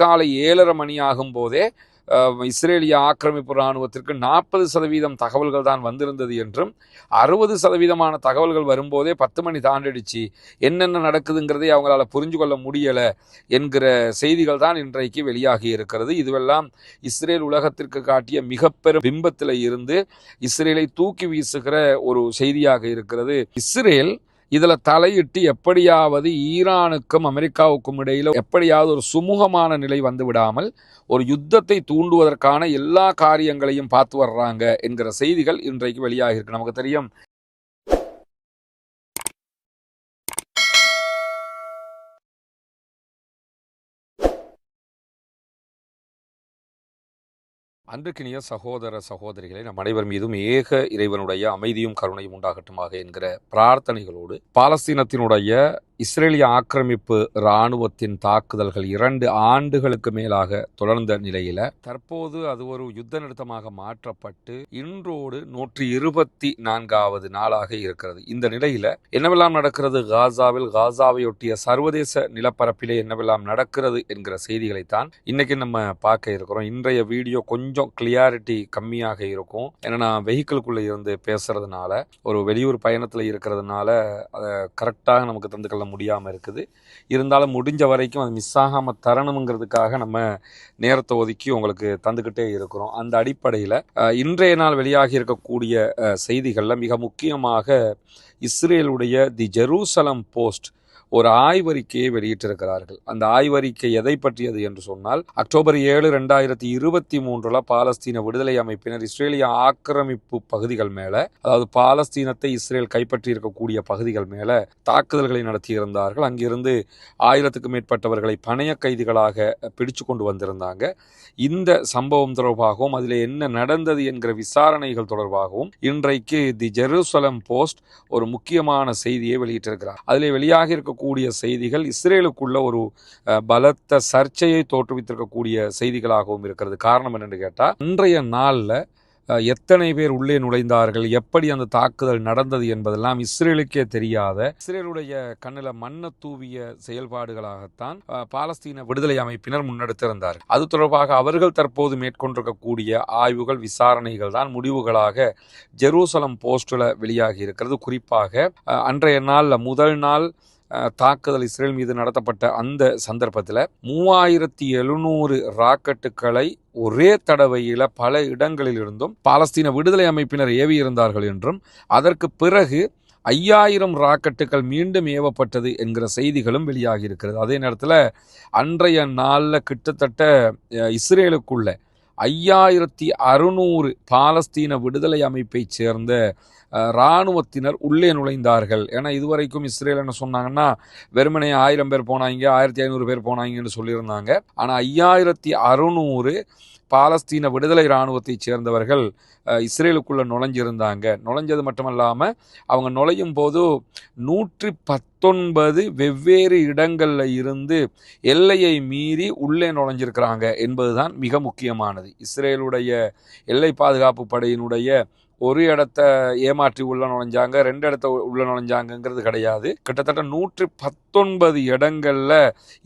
காலை ஏழரை மணி ஆகும் போதே இஸ்ரேலிய ஆக்கிரமிப்பு இராணுவத்திற்கு நாற்பது சதவீதம் தகவல்கள் தான் வந்திருந்தது என்றும் அறுபது சதவீதமான தகவல்கள் வரும்போதே பத்து மணி தாண்டிடுச்சு. என்னென்ன நடக்குதுங்கிறதை அவங்களால புரிஞ்சு கொள்ள முடியலை என்கிற செய்திகள் தான் இன்றைக்கு வெளியாகி இருக்கிறது. இதுவெல்லாம் இஸ்ரேல் உலகத்திற்கு காட்டிய மிகப்பெரும் பிம்பத்தில் இருந்து இஸ்ரேலை தூக்கி வீசுகிற ஒரு செய்தியாக இருக்கிறது. இஸ்ரேல் இதில் தலையிட்டு எப்படியாவது ஈரானுக்கும் அமெரிக்காவுக்கும் இடையில் எப்படியாவது ஒரு சுமூகமான நிலை வந்து விடாமல் ஒரு யுத்தத்தை தூண்டுவதற்கான எல்லா காரியங்களையும் பார்த்து வர்றாங்க என்கிற செய்திகள் இன்றைக்கு வெளியாகி இருக்கு நமக்கு தெரியும் அன்றுக்கினிய சகோதர சகோதரிகளை நம் அனைவர் மீதும் ஏக இறைவனுடைய அமைதியும் கருணையும் உண்டாகட்டுமாக என்கிற பிரார்த்தனைகளோடு பாலஸ்தீனத்தினுடைய இஸ்ரேலிய ஆக்கிரமிப்பு இராணுவத்தின் தாக்குதல்கள் இரண்டு ஆண்டுகளுக்கு மேலாக தொடர்ந்த நிலையில தற்போது அது ஒரு யுத்த நிறுத்தமாக மாற்றப்பட்டு இன்றோடு நூற்றி இருபத்தி நான்காவது நாளாக இருக்கிறது. இந்த நிலையில என்னவெல்லாம் நடக்கிறது? காசாவில் காசாவையொட்டிய சர்வதேச நிலப்பரப்பிலே என்னவெல்லாம் நடக்கிறது என்கிற செய்திகளைத்தான் இன்னைக்கு நம்ம பார்க்க இருக்கிறோம். இன்றைய வீடியோ கொஞ்சம் கிளியாரிட்டி கம்மியாக இருக்கும். ஏன்னா நான் வெஹிக்கிள்குள்ள இருந்து பேசுறதுனால ஒரு வெளியூர் பயணத்தில் இருக்கிறதுனால அதை கரெக்டாக நமக்கு தந்துக்கலாம். கொள்ள முடியாமல் இருக்குது. இருந்தாலும் முடிஞ்ச வரைக்கும் அது மிஸ் ஆகாமல் தரணுங்கிறதுக்காக நம்ம நேரத்தை ஒதுக்கி உங்களுக்கு தந்துக்கிட்டே இருக்கிறோம். அந்த அடிப்படையில் இன்றைய நாள் வெளியாகி இருக்கக்கூடிய செய்திகளில் மிக முக்கியமாக இஸ்ரேலுடைய தி ஜெருசலம் போஸ்ட் ஒரு ஆய்வறிக்கையை வெளியிட்டிருக்கிறார்கள். அந்த ஆய்வறிக்கை எதை பற்றியது என்று சொன்னால் அக்டோபர் ஏழு ரெண்டாயிரத்தி இருபத்தி மூன்றுல பாலஸ்தீன விடுதலை அமைப்பினர் இஸ்ரேலிய ஆக்கிரமிப்பு பகுதிகள் மேல அதாவது பாலஸ்தீனத்தை இஸ்ரேல் கைப்பற்றி இருக்கக்கூடிய பகுதிகள் மேல தாக்குதல்களை நடத்தியிருந்தார்கள். அங்கிருந்து ஆயிரத்துக்கும் மேற்பட்டவர்களை பணைய கைதிகளாக பிடிச்சு கொண்டு வந்திருந்தாங்க. இந்த சம்பவம் தொடர்பாகவும் அதில் என்ன நடந்தது என்கிற விசாரணைகள் தொடர்பாகவும் இன்றைக்கு தி ஜெருசலம் போஸ்ட் ஒரு முக்கியமான செய்தியை வெளியிட்டிருக்கிறார். அதில் வெளியாக இருக்கக்கூடிய செய்திகள் இஸ்ரேலுக்குள்ள ஒரு பலத்த சர்ச்சையை தோற்றுவித்திருக்கக்கூடிய செய்திகளாகவும் இருக்கிறது. காரணம் என்னென்னு கேட்டால் இன்றைய நாளில் எத்தனை பேர் உள்ளே நுழைந்தார்கள் எப்படி அந்த தாக்குதல் நடந்தது என்பதெல்லாம் இஸ்ரேலுக்கே தெரியாத இஸ்ரேலுடைய கண்ணில் மண்ண தூவிய செயல்பாடுகளாகத்தான் பாலஸ்தீன விடுதலை அமைப்பினர் முன்னெடுத்திருந்தார் அது தொடர்பாக அவர்கள் தற்போது மேற்கொண்டிருக்கக்கூடிய ஆய்வுகள் விசாரணைகள் தான் முடிவுகளாக ஜெருசலம் போஸ்டில் வெளியாகி இருக்கிறது. குறிப்பாக அன்றைய நாளில் முதல் நாள் தாக்குதல் இஸ்ரேல் மீது நடத்தப்பட்ட அந்த சந்தர்ப்பத்தில் மூவாயிரத்தி எழுநூறு ராக்கெட்டுகளை ஒரே தடவையில் பல இடங்களிலிருந்தும் பாலஸ்தீன விடுதலை அமைப்பினர் ஏவி இருந்தார்கள் என்றும் அதற்கு பிறகு ஐயாயிரம் ராக்கெட்டுகள் மீண்டும் ஏவப்பட்டது என்கிற செய்திகளும் வெளியாகி இருக்கிறது அதே நேரத்தில் அன்றைய நாளில் கிட்டத்தட்ட இஸ்ரேலுக்குள்ள ஐயாயிரத்தி அறுநூறு பாலஸ்தீன விடுதலை அமைப்பைச் சேர்ந்த இராணுவத்தினர் உள்ளே நுழைந்தார்கள். ஏன்னா இதுவரைக்கும் இஸ்ரேல் என்ன சொன்னாங்கன்னா வெறுமனே ஆயிரம் பேர் போனாங்க ஆயிரத்தி ஐநூறு பேர் போனாங்கன்னு சொல்லியிருந்தாங்க. ஆனால் ஐயாயிரத்தி அறுநூறு பாலஸ்தீன விடுதலை இராணுவத்தைச் சேர்ந்தவர்கள் இஸ்ரேலுக்குள்ளே நுழைஞ்சிருந்தாங்க. நுழைஞ்சது மட்டுமல்லாமல் அவங்க நுழையும் போது நூற்றி பத்தொன்பது வெவ்வேறு இடங்களில் இருந்து எல்லையை மீறி உள்ளே நுழைஞ்சிருக்கிறாங்க என்பதுதான் மிக முக்கியமானது. இஸ்ரேலுடைய எல்லை பாதுகாப்பு படையினுடைய ஒரு இடத்த ஏமாற்றி உள்ள நுழைஞ்சாங்க ரெண்டு இடத்த உள்ள நுழைஞ்சாங்கங்கிறது கிடையாது. கிட்டத்தட்ட நூற்றி பத்தொன்பது இடங்களில்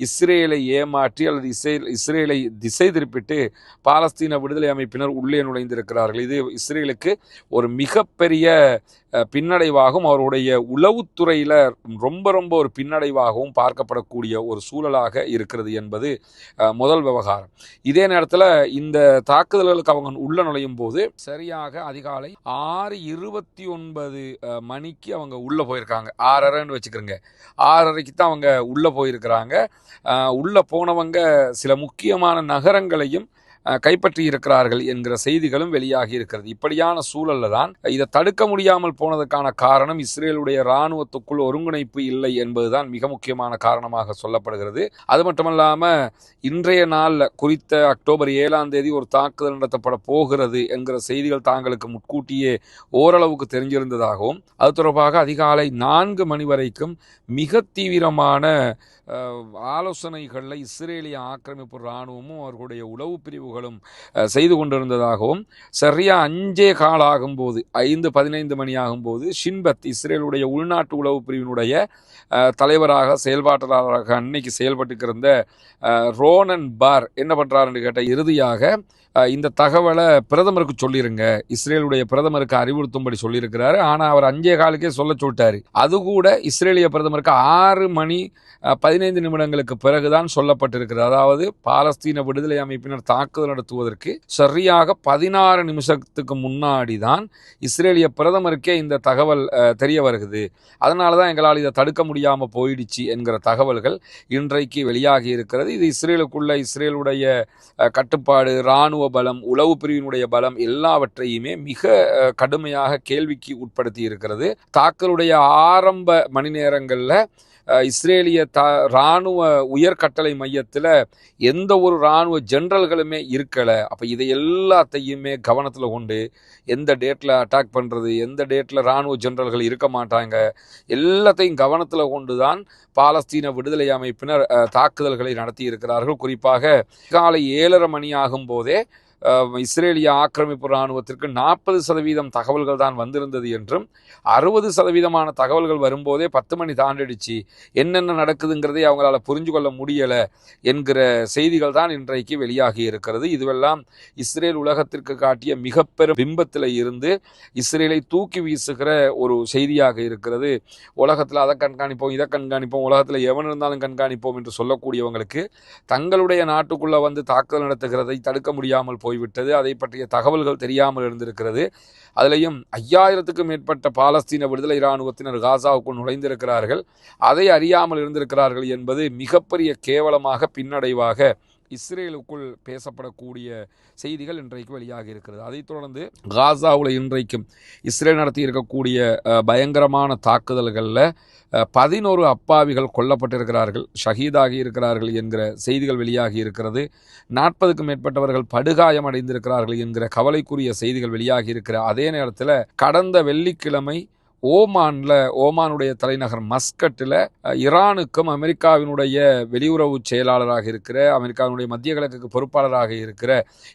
இஸ்ரேலை ஏமாற்றி அல்லது இஸ்ரேல் இஸ்ரேலை திசை திருப்பிட்டு பாலஸ்தீன விடுதலை அமைப்பினர் உள்ளே நுழைந்திருக்கிறார்கள். இது இஸ்ரேலுக்கு ஒரு மிகப்பெரிய பின்னடைவாகவும் அவருடைய உளவுத்துறையில் ரொம்ப ரொம்ப ஒரு பின்னடைவாகவும் பார்க்கப்படக்கூடிய ஒரு சூழலாக இருக்கிறது என்பது முதல் விவகாரம். இதே நேரத்தில் இந்த தாக்குதல்களுக்கு அவங்க உள்ள நுழையும் போது சரியாக அதிகாலை ஆறு இருபத்தி ஒன்பது மணிக்கு அவங்க உள்ளே போயிருக்காங்க. ஆறரைன்னு வச்சுக்கிறோங்க. ஆறரைக்கு தான் அவங்க உள்ளே போயிருக்கிறாங்க. உள்ளே போனவங்க சில முக்கியமான நகரங்களையும் கைப்பற்றி இருக்கிறார்கள் என்கிற செய்திகளும் வெளியாகி இருக்கிறது. இப்படியான சூழல்ல தான் இதை தடுக்க முடியாமல் போனதுக்கான காரணம் இஸ்ரேலுடைய இராணுவத்துக்குள் ஒருங்கிணைப்பு இல்லை என்பதுதான் மிக முக்கியமான காரணமாக சொல்லப்படுகிறது. அது மட்டுமல்லாம இன்றைய நாளில் குறித்த அக்டோபர் ஏழாம் தேதி ஒரு தாக்குதல் நடத்தப்பட போகிறது என்கிற செய்திகள் தாங்களுக்கு முன்கூட்டியே ஓரளவுக்கு தெரிஞ்சிருந்ததாகவும் அது தொடர்பாக அதிகாலை நான்கு மணி வரைக்கும் மிக தீவிரமான ஆலோசனைகளில் இஸ்ரேலிய ஆக்கிரமிப்பு இராணுவமும் அவர்களுடைய உளவு பிரிவு ஆய்வுகளும் செய்து கொண்டிருந்ததாகவும் சரியா அஞ்சே கால் ஆகும்போது ஐந்து பதினைந்து மணி ஆகும்போது ஷின்பத் இஸ்ரேலுடைய உள்நாட்டு உளவு பிரிவினுடைய தலைவராக செயல்பாட்டாளராக அன்னைக்கு செயல்பட்டு ரோனன் பார் என்ன பண்ணுறாருன்னு கேட்ட இறுதியாக இந்த தகவலை பிரதமருக்கு சொல்லிருங்க. இஸ்ரேலுடைய பிரதமருக்கு அறிவுறுத்தும்படி சொல்லியிருக்கிறாரு. ஆனால் அவர் அஞ்சே காலுக்கே சொல்ல சொல்லிட்டாரு. அது கூட இஸ்ரேலிய பிரதமருக்கு ஆறு மணி பதினைந்து நிமிடங்களுக்கு பிறகுதான் சொல்லப்பட்டிருக்கிறது. அதாவது பாலஸ்தீன விடுதலை அமைப்பினர் தாக்குதல் நடத்துவதற்கு சரியாக பதினாறு நிமிஷத்துக்கு முன்னாடி தான் இஸ்ரேலிய பிரதமருக்கே இந்த தகவல் தெரிய வருகிறது அதனால தான் எங்களால் இதை தடுக்க முடியாமல் போயிடுச்சு என்கிற தகவல்கள் இன்றைக்கு வெளியாகி இருக்கிறது. இது இஸ்ரேலுக்குள்ள இஸ்ரேலுடைய கட்டுப்பாடு இராணுவ பலம் உளவு பிரிவினுடைய பலம் எல்லாவற்றையுமே மிக கடுமையாக கேள்விக்கு உட்படுத்தி இருக்கிறது. தாக்கலுடைய ஆரம்ப மணி நேரங்களில் இஸ்ரேலிய த இராணுவ உயர்கட்டளை மையத்தில் எந்த ஒரு இராணுவ ஜென்ரல்களுமே இருக்கலை. அப்போ இதை எல்லாத்தையுமே கவனத்தில் கொண்டு எந்த டேட்டில் அட்டாக் பண்ணுறது எந்த டேட்டில் இராணுவ ஜென்ரல்கள் இருக்க மாட்டாங்க எல்லாத்தையும் கவனத்தில் கொண்டு தான் பாலஸ்தீன விடுதலை அமைப்பினர் தாக்குதல்களை நடத்தி இருக்கிறார்கள். குறிப்பாக காலை ஏழரை மணி ஆகும் போதே இஸ்ரேலிய ஆக்கிரமிப்பு இராணுவத்திற்கு நாற்பது சதவீதம் தகவல்கள் தான் வந்திருந்தது என்றும் அறுபது சதவீதமான தகவல்கள் வரும்போதே பத்து மணி தாண்டிடுச்சு. என்னென்ன நடக்குதுங்கிறதை அவங்களால புரிஞ்சு கொள்ள முடியலை என்கிற செய்திகள் தான் இன்றைக்கு வெளியாகி இருக்கிறது. இதுவெல்லாம் இஸ்ரேல் உலகத்திற்கு காட்டிய மிக பெரும் பிம்பத்தில் இருந்து இஸ்ரேலை தூக்கி வீசுகிற ஒரு செய்தியாக இருக்கிறது. உலகத்தில் அதை கண்காணிப்போம் இதை கண்காணிப்போம் உலகத்தில் எவன் இருந்தாலும் கண்காணிப்போம் என்று சொல்லக்கூடியவங்களுக்கு தங்களுடைய நாட்டுக்குள்ளே வந்து தாக்குதல் நடத்துகிறதை தடுக்க முடியாமல் போய்விட்டது. அதை பற்றிய தகவல்கள் தெரியாமல் இருந்திருக்கிறது அதிலையும் ஐயாயிரத்துக்கும் மேற்பட்ட பாலஸ்தீன விடுதலை இராணுவத்தினர் காசாவுக்குள் நுழைந்திருக்கிறார்கள். அதை அறியாமல் இருந்திருக்கிறார்கள் என்பது மிகப்பெரிய கேவலமாக பின்னடைவாக இஸ்ரேலுக்குள் பேசப்படக்கூடிய செய்திகள் இன்றைக்கு வெளியாகி இருக்கிறது. அதைத் தொடர்ந்து காசாவில் இன்றைக்கும் இஸ்ரேல் நடத்தி இருக்கக்கூடிய பயங்கரமான தாக்குதல்களில் பதினோரு அப்பாவிகள் கொல்லப்பட்டிருக்கிறார்கள் ஷஹீதாகி இருக்கிறார்கள் என்கிற செய்திகள் வெளியாகி இருக்கிறது. நாற்பதுக்கும் மேற்பட்டவர்கள் படுகாயம் அடைந்திருக்கிறார்கள் என்கிற கவலைக்குரிய செய்திகள் வெளியாகி இருக்கிற அதே நேரத்தில் கடந்த வெள்ளிக்கிழமை ஓமானில் ஓமானுடைய தலைநகர் மஸ்கட்டில் ஈரானுக்கும் அமெரிக்காவினுடைய வெளியுறவு செயலாளராக இருக்கிற அமெரிக்காவினுடைய மத்திய கிழக்குக்கு பொறுப்பாளராக இருக்கிற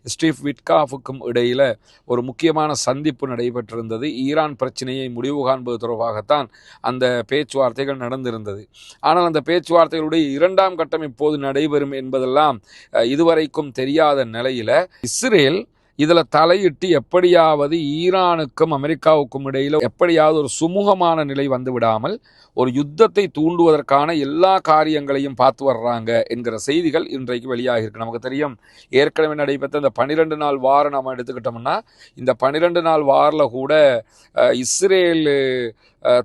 ஸ்டீவ் விட்காஃபுக்கும் இடையில் ஒரு முக்கியமான சந்திப்பு நடைபெற்றிருந்தது. ஈரான் பிரச்சனையை முடிவு காண்பது தொடர்பாகத்தான் அந்த பேச்சுவார்த்தைகள் நடந்திருந்தது. ஆனால் அந்த பேச்சுவார்த்தைகளுடைய இரண்டாம் கட்டம் இப்போது நடைபெறும் என்பதெல்லாம் இதுவரைக்கும் தெரியாத நிலையில் இஸ்ரேல் இதில் தலையிட்டு எப்படியாவது ஈரானுக்கும் அமெரிக்காவுக்கும் இடையில எப்படியாவது ஒரு சுமூகமான நிலை வந்து விடாமல் ஒரு யுத்தத்தை தூண்டுவதற்கான எல்லா காரியங்களையும் பார்த்து வர்றாங்க என்கிற செய்திகள் இன்றைக்கு வெளியாகிருக்கு நமக்கு தெரியும் ஏற்கனவே நடைபெற்ற இந்த பன்னிரெண்டு நாள் வாரம் நம்ம எடுத்துக்கிட்டோம்னா இந்த பன்னிரெண்டு நாள் வாரில் கூட இஸ்ரேலு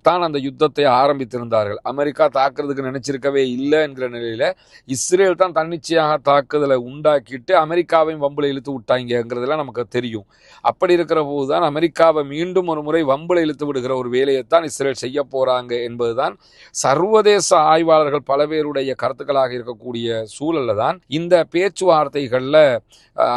தான் அந்த யுத்தத்தை ஆரம்பித்திருந்தார்கள். அமெரிக்கா தாக்குறதுக்கு நினைச்சிருக்கவே இல்லை என்கிற நிலையில் இஸ்ரேல் தான் தன்னிச்சையாக தாக்குதலை உண்டாக்கிட்டு அமெரிக்காவையும் வம்புல இழுத்து விட்டாங்கிறதெல்லாம் நமக்கு தெரியும். அப்படி இருக்கிற போது தான் அமெரிக்காவை மீண்டும் ஒரு முறை வம்புல இழுத்து விடுகிற ஒரு வேலையைத்தான் இஸ்ரேல் செய்ய போகிறாங்க என்பதுதான் சர்வதேச ஆய்வாளர்கள் பல பேருடைய கருத்துக்களாக இருக்கக்கூடிய சூழல்ல தான் இந்த பேச்சுவார்த்தைகளில்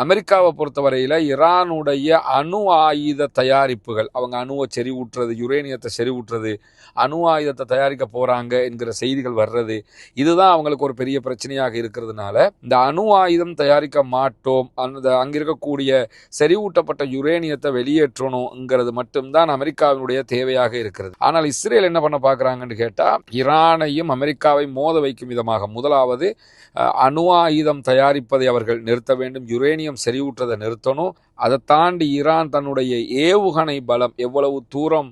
அமெரிக்காவை பொறுத்தவரையில் ஈரானுடைய அணு ஆயுத தயாரிப்புகள் அவங்க அணுவை செறிவூட்டுறது யுரேனியத்தை செறிவூட்டுறது அணு ஆயுதத்தை தயாரிக்க போகிறாங்க என்கிற செய்திகள் வர்றது இதுதான் அவங்களுக்கு ஒரு பெரிய பிரச்சனையாக இருக்கிறதுனால இந்த அணு ஆயுதம் தயாரிக்க மாட்டோம் அந்த அங்கிருக்கக்கூடிய செறிவூட்டப்பட்ட யுரேனியத்தை வெளியேற்றணுங்கிறது மட்டும்தான் அமெரிக்காவினுடைய தேவையாக இருக்கிறது. ஆனால் இஸ்ரேல் என்ன பண்ண பார்க்குறாங்கன்னு கேட்டால் ஈரானையும் அமெரிக்காவை மோத வைக்கும் விதமாக முதலாவது அணு ஆயுதம் தயாரிப்பதை அவர்கள் நிறுத்த வேண்டும் யுரேனியம் செறிவூற்றதை நிறுத்தணும் அதை தாண்டி ஈரான் தன்னுடைய ஏவுகணை பலம் எவ்வளவு தூரம்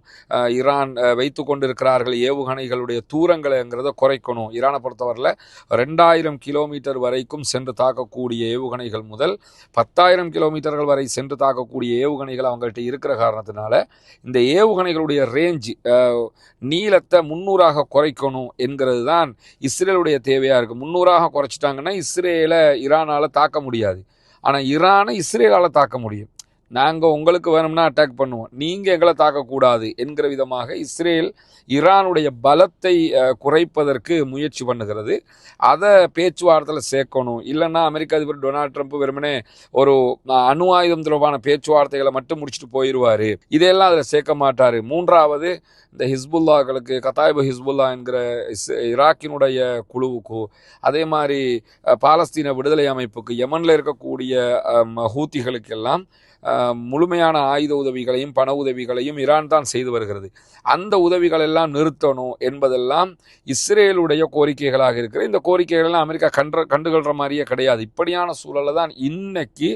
ஈரான் வைத்து கொண்டிருக்கிறார்கள் ஏவுகணைகளுடைய தூரங்களைங்கிறத குறைக்கணும். ஈரானை பொறுத்தவரையில் ரெண்டாயிரம் கிலோமீட்டர் வரைக்கும் சென்று தாக்கக்கூடிய ஏவுகணைகள் முதல் பத்தாயிரம் கிலோமீட்டர்கள் வரை சென்று தாக்கக்கூடிய ஏவுகணைகள் அவங்கள்ட்ட இருக்கிற காரணத்தினால இந்த ஏவுகணைகளுடைய ரேஞ்ச் நீளத்தை முன்னூறாக குறைக்கணும் என்கிறது தான் இஸ்ரேலுடைய தேவையாக இருக்குது முன்னூறாக குறைச்சிட்டாங்கன்னா இஸ்ரேலை ஈரானால் தாக்க முடியாது. ஆனால் ஈரானை இஸ்ரேலால் தாக்க முடியும். நாங்கள் உங்களுக்கு வேணும்னா அட்டாக் பண்ணுவோம். நீங்கள் எங்களை தாக்கக்கூடாது என்கிற விதமாக இஸ்ரேல் ஈரானுடைய பலத்தை குறைப்பதற்கு முயற்சி பண்ணுகிறது. அதை பேச்சுவார்த்தையில் சேர்க்கணும். இல்லைன்னா அமெரிக்க அதிபர் டொனால்ட் ட்ரம்ப் வெறுமனே ஒரு அணு ஆயுதம் தொடர்பான பேச்சுவார்த்தைகளை மட்டும் முடிச்சுட்டு போயிடுவார் இதையெல்லாம் அதில் சேர்க்க மாட்டார். மூன்றாவது இந்த ஹிஸ்புல்லாக்களுக்கு கத்தாய்பு ஹிஸ்புல்லா என்கிற இஸ் ஈராக்கினுடைய குழுவுக்கு அதே மாதிரி பாலஸ்தீன விடுதலை அமைப்புக்கு யமனில் இருக்கக்கூடிய ஹூத்திகளுக்கெல்லாம் முழுமையான ஆயுத உதவிகளையும் பண உதவிகளையும் ஈரான் தான் செய்து வருகிறது. அந்த உதவிகள் எல்லாம் நிறுத்தணும் என்பதெல்லாம் இஸ்ரேலுடைய கோரிக்கைகளாக இருக்கிற இந்த கோரிக்கைகள்லாம் அமெரிக்கா கண்ட கண்டுகொள்கிற மாதிரியே கிடையாது. இப்படியான சூழலில் தான் இன்னைக்கு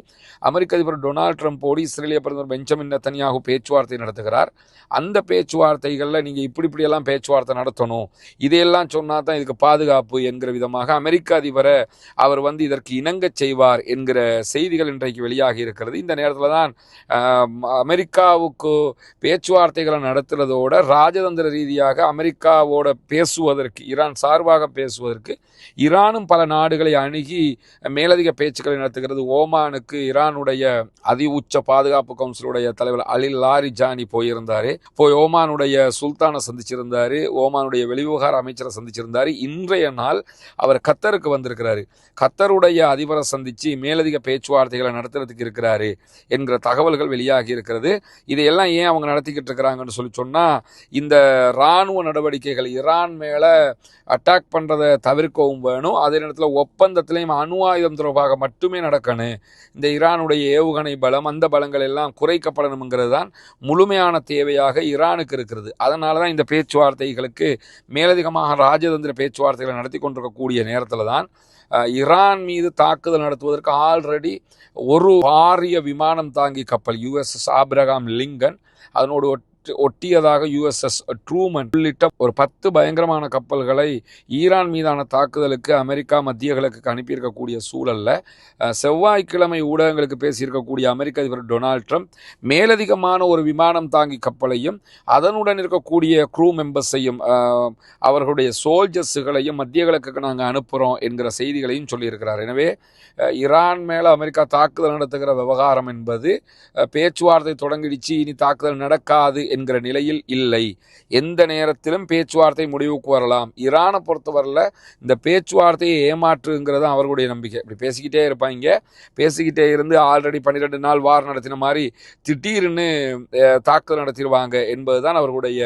அமெரிக்க அதிபர் டொனால்ட் ட்ரம்ப்போடு இஸ்ரேலிய பிரதமர் பெஞ்சமின் நெத்தனியாகு பேச்சுவார்த்தை நடத்துகிறார். அந்த பேச்சுவார்த்தைகளில் நீங்கள் இப்படி இப்படியெல்லாம் பேச்சுவார்த்தை நடத்தணும் இதையெல்லாம் சொன்னால் தான் இதுக்கு பாதுகாப்பு என்கிற விதமாக அமெரிக்க அதிபரை அவர் வந்து இதற்கு இணங்கச் செய்வார் என்கிற செய்திகள் இன்றைக்கு வெளியாகி இருக்கிறது. இந்த நேரத்தில் தான் அமெரிக்காவுக்கு பேச்சுவார்த்தைகளை நடத்துறதோட ராஜதந்திர ரீதியாக அமெரிக்காவோட பேசுவதற்கு ஈரான் சார்பாக பேசுவதற்கு ஈரானும் பல நாடுகளை அணுகி மேலதிக பேச்சுக்களை நடத்துகிறது. ஓமானுக்கு ஈரானுடைய அதி உச்ச பாதுகாப்பு கவுன்சிலுடைய தலைவர் அலில் லாரி ஜானி போயிருந்தாரு. போய் ஓமானுடைய சுல்தானை சந்திச்சிருந்தாரு. ஓமானுடைய வெளிவிவகார அமைச்சரை சந்திச்சிருந்தாரு. இன்றைய நாள் அவர் கத்தருக்கு வந்திருக்கிறாரு. கத்தருடைய அதிபரை சந்தித்து மேலதிக பேச்சுவார்த்தைகளை நடத்துறதுக்கு இருக்கிறாரு. என்கிற தகவல்கள் வெளியாகி இருக்கிறது. இதையெல்லாம் ஏன் அவங்க நடத்திக்கிட்டு இருக்கிறாங்கன்னு சொல்லி சொன்னால் இந்த இராணுவ நடவடிக்கைகள் ஈரான் மேலே அட்டாக் பண்ணுறதை தவிர்க்கவும் வேணும். அதே நேரத்தில் ஒப்பந்தத்திலையும் அணு ஆயுதம் தொடர்பாக மட்டுமே நடக்கணும். இந்த ஈரானுடைய ஏவுகணை பலம் அந்த பலங்கள் எல்லாம் குறைக்கப்படணுங்கிறது தான் முழுமையான தேவையாக ஈரானுக்கு இருக்கிறது. அதனால தான் இந்த பேச்சுவார்த்தைகளுக்கு மேலதிகமாக ராஜதந்திர பேச்சுவார்த்தைகளை நடத்தி கொண்டிருக்கக்கூடிய நேரத்தில் தான் ஈரான் மீது தாக்குதல் நடத்துவதற்கு ஆல்ரெடி ஒரு பாரிய விமானம் தாங்கி கப்பல் யுஎஸ்எஸ் ஆப்ரகாம் லிங்கன் அதனோடு ஒட்டியதாக யுஎஸ்எஸ் ட்ரூமன் உள்ளிட்ட ஒரு பத்து பயங்கரமான கப்பல்களை ஈரான் மீதான தாக்குதலுக்கு அமெரிக்கா மத்திய கிழக்குக்கு அனுப்பியிருக்கக்கூடிய சூழல்ல செவ்வாய்க்கிழமை ஊடகங்களுக்கு பேசியிருக்கக்கூடிய அமெரிக்க அதிபர் டொனால்ட் ட்ரம்ப் மேலதிகமான ஒரு விமானம் தாங்கி கப்பலையும் அதனுடன் இருக்கக்கூடிய க்ரூ மெம்பர்ஸையும் அவர்களுடைய சோல்ஜர்ஸுகளையும் மத்திய கிழக்குக்கு நாங்கள் அனுப்புகிறோம் என்கிற செய்திகளையும் சொல்லியிருக்கிறார். எனவே ஈரான் மேலே அமெரிக்கா தாக்குதல் நடத்துகிற விவகாரம் என்பது பேச்சுவார்த்தை தொடங்கிடுச்சு இனி தாக்குதல் நடக்காது என்கிற நிலையில் இல்லை. எந்த நேரத்திலும் பேச்சுவார்த்தை முடிவுக்கு வரலாம். ஈரானை பொறுத்தவரையில் இந்த பேச்சுவார்த்தையை ஏமாற்றுங்கிறது அவர்களுடைய நம்பிக்கை. இப்படி பேசிக்கிட்டே இருப்பாங்க. பேசிக்கிட்டே இருந்து ஆல்ரெடி பன்னிரெண்டு நாள் வார் நடத்தின மாதிரி திடீர்னு தாக்குதல் நடத்திடுவாங்க என்பதுதான் அவர்களுடைய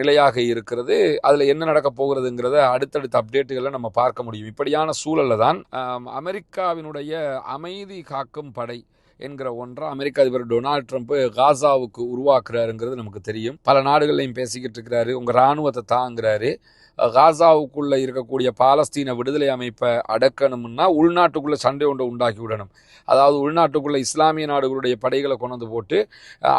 நிலையாக இருக்கிறது. அதில் என்ன நடக்க போகிறதுங்கிறத அடுத்தடுத்த அப்டேட்டுகளை நம்ம பார்க்க முடியும். இப்படியான சூழலில் தான் அமெரிக்காவினுடைய அமைதி காக்கும் படை என்கிற ஒன்றை அமெரிக்க அதிபர் டொனால்ட் ட்ரம்ப் காசாவுக்கு உருவாக்குறாருங்கிறது நமக்கு தெரியும். பல நாடுகள்லையும் பேசிக்கிட்டு இருக்கிறாரு. உங்கள் இராணுவத்தை தாங்கிறாரு. காசாவுக்குள்ளே இருக்கக்கூடிய பாலஸ்தீன விடுதலை அமைப்பை அடக்கணும்னா உள்நாட்டுக்குள்ளே சண்டை ஒன்றை உண்டாக்கி விடணும். அதாவது உள்நாட்டுக்குள்ளே இஸ்லாமிய நாடுகளுடைய படைகளை கொண்டு போட்டு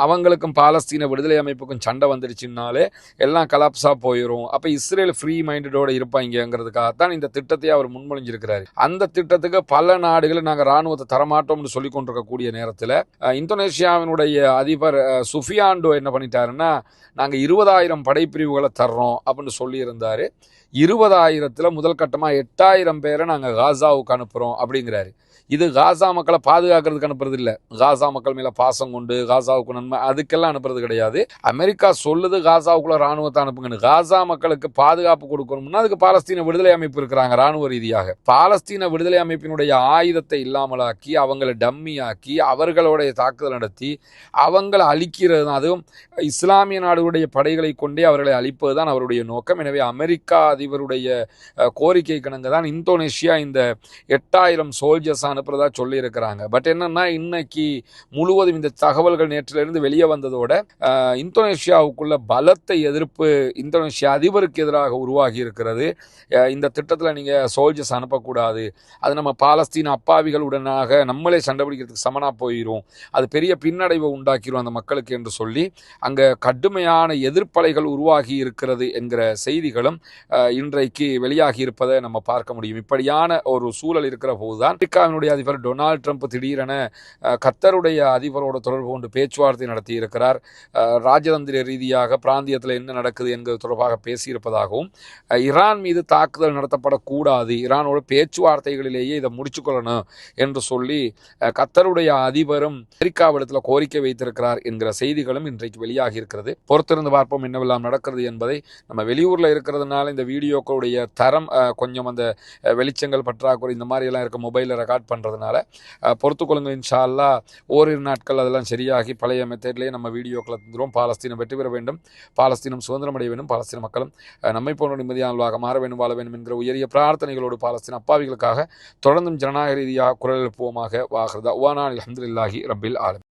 அவங்களுக்கும் பாலஸ்தீன விடுதலை அமைப்புக்கும் சண்டை வந்துடுச்சுனாலே எல்லாம் கலாப்ஸாக போயிடும் அப்போ இஸ்ரேல் ஃப்ரீ மைண்டடோட இருப்பாங்கங்கிறதுக்காகத்தான் இந்த திட்டத்தை அவர் முன்மொழிஞ்சிருக்கிறாரு. அந்த திட்டத்துக்கு பல நாடுகளை நாங்கள் ராணுவத்தை தரமாட்டோம்னு சொல்லி கொண்டிருக்கக்கூடிய நேரத்தில் இந்தோனேஷியாவினுடைய அதிபர் சுஃபியாண்டோ என்ன பண்ணிட்டாருன்னா நாங்கள் இருபதாயிரம் படைப்பிரிவுகளை தர்றோம் அப்படின்னு சொல்லியிருந்தார். இருபதாயிரத்தில் முதல் கட்டமாக எட்டாயிரம் பேரை நாங்கள் காசாவுக்கு அனுப்புகிறோம் அப்படிங்கிறாரு. இது காசா மக்களை பாதுகாக்கிறதுக்கு அனுப்புறது இல்லை காசா மக்கள் மேலே பாசம் கொண்டு காசாவுக்கு நன்மை அதுக்கெல்லாம் அனுப்புறது கிடையாது. அமெரிக்கா சொல்லுது காசாவுக்குள்ள ராணுவத்தை அனுப்புங்கன்னு. காசா மக்களுக்கு பாதுகாப்பு கொடுக்கணும்னா அதுக்கு பாலஸ்தீன விடுதலை அமைப்பு இருக்கிறாங்க ராணுவ ரீதியாக. பாலஸ்தீன விடுதலை அமைப்பினுடைய ஆயுதத்தை இல்லாமலாக்கி அவங்களை டம்மியாக்கி அவர்களுடைய தாக்குதல் நடத்தி அவங்களை அழிக்கிறது தான். அதுவும் இஸ்லாமிய நாடுகளுடைய படைகளை கொண்டே அவர்களை அழிப்பது தான் அவருடைய நோக்கம். எனவே அமெரிக்கா அதிபருடைய கோரிக்கை கணங்க தான் இந்தோனேஷியா இந்த எட்டாயிரம் சோல்ஜர்ஸ் அனுப்புறதா சொல்லியிருக்கிறாங்க. பட் என்னன்னா இன்னைக்கு முழுவதும் இந்த தகவல்கள் நேற்றிலிருந்து வெளியே வந்ததோட இந்தோனேஷியாவுக்குள்ள பலத்த எதிர்ப்பு இந்தோனேஷியா அதிபருக்கு எதிராக உருவாகி இருக்கிறது. இந்த திட்டத்தில் நீங்கள் சோல்ஜர்ஸ் அனுப்பக்கூடாது. அது நம்ம பாலஸ்தீன் அப்பாவிகளுடனாக நம்மளே சண்டை பிடிக்கிறதுக்கு சமனாக போயிடும் அது பெரிய பின்னடைவை உண்டாக்கிடும் அந்த மக்களுக்கு என்று சொல்லி அங்கே கடுமையான எதிர்ப்பலைகள் உருவாகி இருக்கிறது என்கிற செய்திகளும் இன்றைக்கு வெளியாகி இருப்பதை நம்ம பார்க்க முடியும். இப்படியான ஒரு சூழல் இருக்கிற போதுதான் அமெரிக்காவினுடைய அமெரிக்காவினுடைய அதிபர் டொனால்ட் ட்ரம்ப் திடீரென கத்தருடைய அதிபரோட தொடர்பு கொண்டு பேச்சுவார்த்தை நடத்தி இருக்கிறார் ராஜதந்திர ரீதியாக பிராந்தியத்தில் என்ன நடக்குது என்பது தொடர்பாக பேசியிருப்பதாகவும் ஈரான் மீது தாக்குதல் நடத்தப்படக்கூடாது ஈரானோட பேச்சுவார்த்தைகளிலேயே இதை முடிச்சுக்கொள்ளணும் என்று சொல்லி கத்தருடைய அதிபரும் அமெரிக்காவிடத்தில் கோரிக்கை வைத்திருக்கிறார் என்கிற செய்திகளும் இன்றைக்கு வெளியாகி இருக்கிறது பொறுத்திருந்து பார்ப்போம் என்னவெல்லாம் நடக்கிறது என்பதை. நம்ம வெளியூரில் இருக்கிறதுனால இந்த வீடியோக்களுடைய தரம் கொஞ்சம் அந்த வெளிச்சங்கள் பற்றாக்குறை இந்த மாதிரி எல்லாம் இருக்க மொபைலில் ரெக்கார்ட் பண்ணுறதுனால பொறுத்துக்கொள்ளுங்க இன்ஷா அல்லாஹ் ஓரிரு நாட்கள் அதெல்லாம் சரியாகி பழைய மெத்தேட்லேயே நம்ம வீடியோக்களை தந்துடும் பாலஸ்தீனம் வெற்றி பெற வேண்டும். பாலஸ்தீனம் சுதந்திரம் அடைய வேண்டும். பாலஸ்தீன மக்களும் நம்மை போன்ற நிம்மதியானவர்களாக மாற வேண்டும் வாழ வேண்டும் என்கிற உயரிய பிரார்த்தனைகளோடு பாலஸ்தீன அப்பாவிகளுக்காக தொடர்ந்தும் ஜனநாயக ரீதியாக குரல் எழுப்புவோமாக வாகிறதா உவானா அலமதுல்லாஹி ரபில் ஆலம்